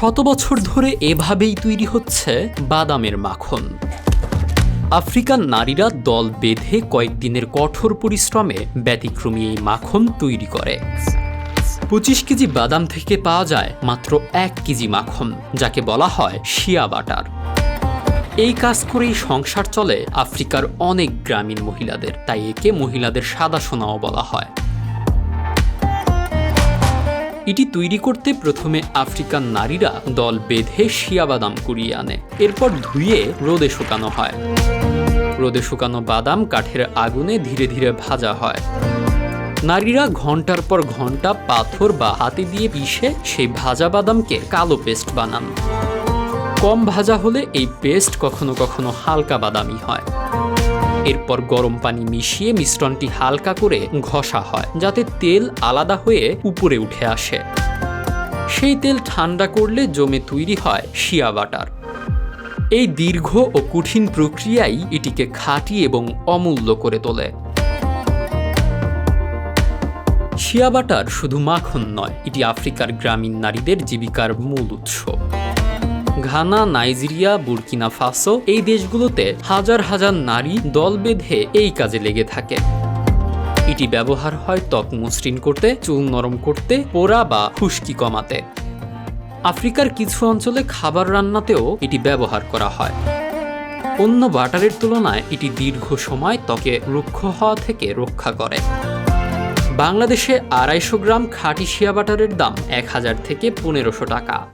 শত বছর ধরে এভাবেই তৈরি হচ্ছে বাদামের মাখন। আফ্রিকান নারীরা দল বেঁধে কয়েকদিনের কঠোর পরিশ্রমে ব্যতিক্রমী এই মাখন তৈরি করে। পঁচিশ কেজি বাদাম থেকে পাওয়া যায় মাত্র এক কেজি মাখন, যাকে বলা হয় শিয়া বাটার। এই কাজ করেই সংসার চলে আফ্রিকার অনেক গ্রামীণ মহিলাদের, তাই একে মহিলাদের সাদা সোনাও বলা হয়। এটি তৈরি করতে প্রথমে আফ্রিকান নারীরা দল বেঁধে শিয়া বাদাম কুড়িয়ে আনে। এরপর ধুয়ে রোদে শুকানো হয়। রোদে শুকানো বাদাম কাঠের আগুনে ধীরে ধীরে ভাজা হয়। নারীরা ঘণ্টার পর ঘণ্টা পাথর বা হাতে দিয়ে পিষে সেই ভাজা বাদামকে কালো পেস্ট বানান। কম ভাজা হলে এই পেস্ট কখনো কখনো হালকা বাদামি হয়। এরপর গরম পানি মিশিয়ে মিশ্রণটি হালকা করে ঘষা হয়, যাতে তেল আলাদা হয়ে উপরে উঠে আসে। সেই তেল ঠান্ডা করলে জমে তৈরি হয় শিয়া বাটার। এই দীর্ঘ ও কঠিন প্রক্রিয়াই এটিকে খাঁটি এবং অমূল্য করে তোলে। শিয়া বাটার শুধু মাখন নয়, এটি আফ্রিকার গ্রামীণ নারীদের জীবিকার মূল উৎস। ঘানা, নাইজেরিয়া, বুরকিনা ফাসো এই দেশগুলোতে হাজার হাজার নারী দল বেঁধে এই কাজে লেগে থাকে। এটি ব্যবহার হয় ত্বক মসৃণ করতে, চুল নরম করতে, পোড়া বা খুশকি কমাতে। আফ্রিকার কিছু অঞ্চলে খাবার রান্নাতেও এটি ব্যবহার করা হয়। অন্য বাটারের তুলনায় এটি দীর্ঘ সময় ত্বকে রুক্ষ হওয়া থেকে রক্ষা করে। বাংলাদেশে আড়াইশো গ্রাম খাঁটি শিয়া বাটারের দাম এক হাজার থেকে পনেরোশো টাকা।